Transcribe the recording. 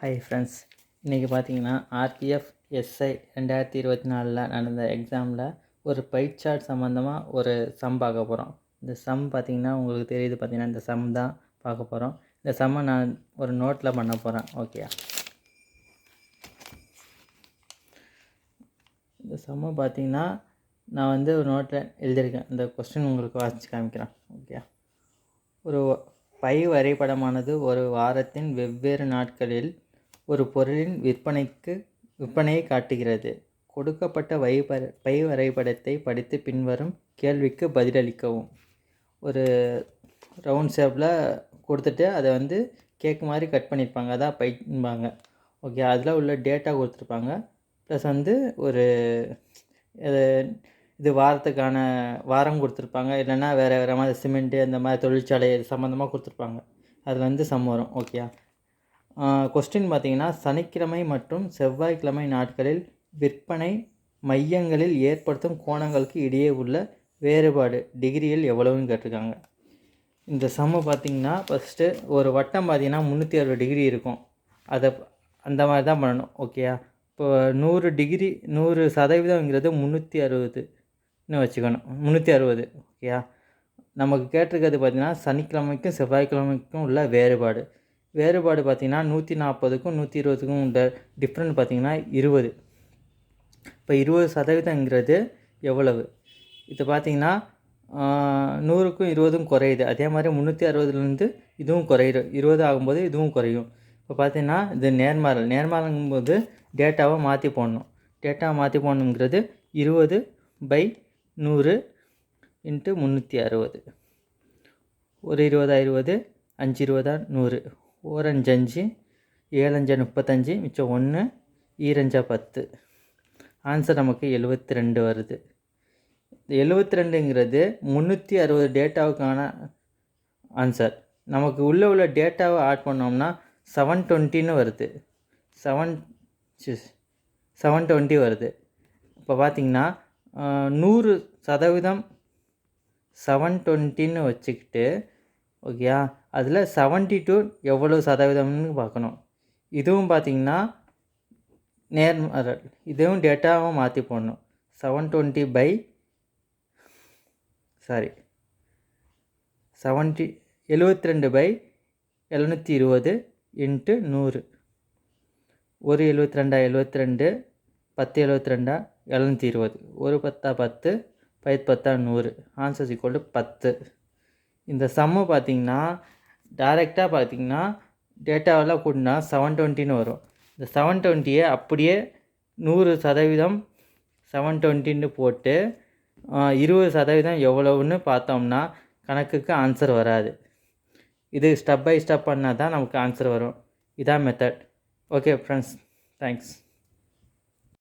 Hi friends இன்றைக்கி பார்த்தீங்கன்னா RPF SI ரெண்டாயிரத்தி இருபத்தி நாலில் நடந்த எக்ஸாமில் ஒரு பைச்சார்ட் சம்மந்தமாக ஒரு சம் பார்க்க போகிறோம் இந்த சம் பார்த்தீங்கன்னா உங்களுக்கு தெரியுது பார்த்திங்கன்னா இந்த சம் தான் பார்க்க போகிறோம் இந்த சம்மை நான் ஒரு நோட்டில் பண்ண போகிறேன் ஓகே இந்த சம்மை பார்த்திங்கன்னா நான் வந்து ஒரு நோட்டில் எழுதியிருக்கேன். இந்த கொஸ்டின் உங்களுக்கு வாசித்து காமிக்கிறேன். ஓகே ஒரு பை வரைபடமானது ஒரு வாரத்தின் வெவ்வேறு நாட்களில் ஒரு பொருளின் விற்பனைக்கு விற்பனையை காட்டுகிறது. கொடுக்கப்பட்ட வைபர பை வரைபடத்தை படித்து பின்வரும் கேள்விக்கு பதிலளிக்கவும். ஒரு ரவுண்ட் ஷேப்பில் கொடுத்துட்டு அதை வந்து கேக் மாதிரி கட் பண்ணியிருப்பாங்க. அதான் பைம்பாங்க ஓகே அதில் உள்ள டேட்டா கொடுத்துருப்பாங்க. ப்ளஸ் வந்து ஒரு இது இது வாரத்துக்கான வாரம் கொடுத்துருப்பாங்க. இல்லைன்னா வேறு வேறு மாதிரி சிமெண்ட்டு அந்த மாதிரி தொழிற்சாலை இது சம்மந்தமாக கொடுத்துருப்பாங்க. அதில் வந்து சம் வரும். ஓகேயா? கொஸ்டின் பார்த்தீங்கன்னா சனிக்கிழமை மற்றும் செவ்வாய்க்கிழமை நாட்களில் விற்பனை மையங்களில் ஏற்படுத்தும் கோணங்களுக்கு இடையே உள்ள வேறுபாடு டிகிரியில் எவ்வளவுன்னு கேட்டிருக்காங்க. இந்த சம்மு பார்த்திங்கன்னா ஃபஸ்ட்டு ஒரு வட்டம் பார்த்தீங்கன்னா முந்நூற்றி அறுபது டிகிரி இருக்கும். அதை அந்த மாதிரி தான் பண்ணணும் ஓகேயா இப்போ நூறு டிகிரி நூறு சதவீதம்ங்கிறது முந்நூற்றி அறுபதுன்னு வச்சுக்கணும். முந்நூற்றி அறுபது ஓகேயா நமக்கு கேட்டிருக்கிறது பார்த்திங்கன்னா சனிக்கிழமைக்கும் செவ்வாய்க்கிழமைக்கும் உள்ள வேறுபாடு. வேறுபாடு பார்த்தீங்கன்னா நூற்றி நாற்பதுக்கும் நூற்றி இருபதுக்கும் உள்ள டிஃப்ரெண்ட் பார்த்திங்கன்னா இருபது. இப்போ இருபது சதவீதங்கிறது எவ்வளவு? இது பார்த்தீங்கன்னா நூறுக்கும் இருபதும் குறையுது. அதே மாதிரி முந்நூற்றி அறுபதுலேருந்து இதுவும் குறையிடும் இருபது ஆகும்போது இதுவும் குறையும். இப்போ பார்த்தீங்கன்னா இது நேர்மாறல். நேர்மாறலுங்கும்போது டேட்டாவை மாற்றி போடணும். டேட்டாவை மாற்றி போடணுங்கிறது இருபது பை நூறு இன்ட்டு முந்நூற்றி அறுபது. ஒரு இருபதா இருபது அஞ்சு இருபதா நூறு. ஓரஞ்சு அஞ்சு ஏழஞ்சா முப்பத்தஞ்சு மிச்சம் ஒன்று ஈரஞ்சா பத்து. ஆன்சர் நமக்கு எழுபத்தி ரெண்டு வருது. இந்த எழுபத்தி ரெண்டுங்கிறது முந்நூற்றி அறுபது டேட்டாவுக்கான ஆன்சர் நமக்கு உள்ளே உள்ள டேட்டாவை ஆட் பண்ணோம்னா செவன் டுவெண்ட்டின்னு வருது. செவன் செவன் டுவெண்ட்டி வருது. இப்போ பார்த்தீங்கன்னா நூறு சதவீதம் செவன் டுவெண்ட்டின்னு வச்சுக்கிட்டு ஓகேயா அதில் செவன்ட்டி டூ எவ்வளோ சதவீதம்னு பார்க்கணும். இதுவும் பார்த்தீங்கன்னா நேர்மறல் இதுவும் டேட்டாவும் மாற்றி போடணும். Seven twenty by sorry seventy எழுபத்தி ரெண்டு பை எழுநூற்றி இருபது இன்ட்டு நூறு. ஒரு எழுபத்தி ரெண்டா எழுபத்தி ரெண்டு பத்து எழுபத்தி ரெண்டா எழுநூற்றி இருபது. ஒரு பத்தா பத்து பத்து பத்தா நூறு. ஆன்சர் ஈக்குவல் டு பத்து. இந்த சம்மு பார்த்திங்கன்னா டைரெக்டாக பார்த்தீங்கன்னா டேட்டாவெல்லாம் கூட்டினா செவன் டுவெண்ட்டின்னு வரும். இந்த செவன் டுவெண்ட்டியை அப்படியே நூறு சதவீதம் செவன் டுவெண்ட்டின்னு போட்டு இருபது சதவீதம் எவ்வளவுன்னு பார்த்தோம்னா கணக்குக்கு ஆன்சர் வராது. இது ஸ்டெப் பை ஸ்டெப் பண்ணால் தான் நமக்கு ஆன்சர் வரும். இதான் மெத்தட் ஓகே ஃப்ரெண்ட்ஸ் தேங்க்ஸ்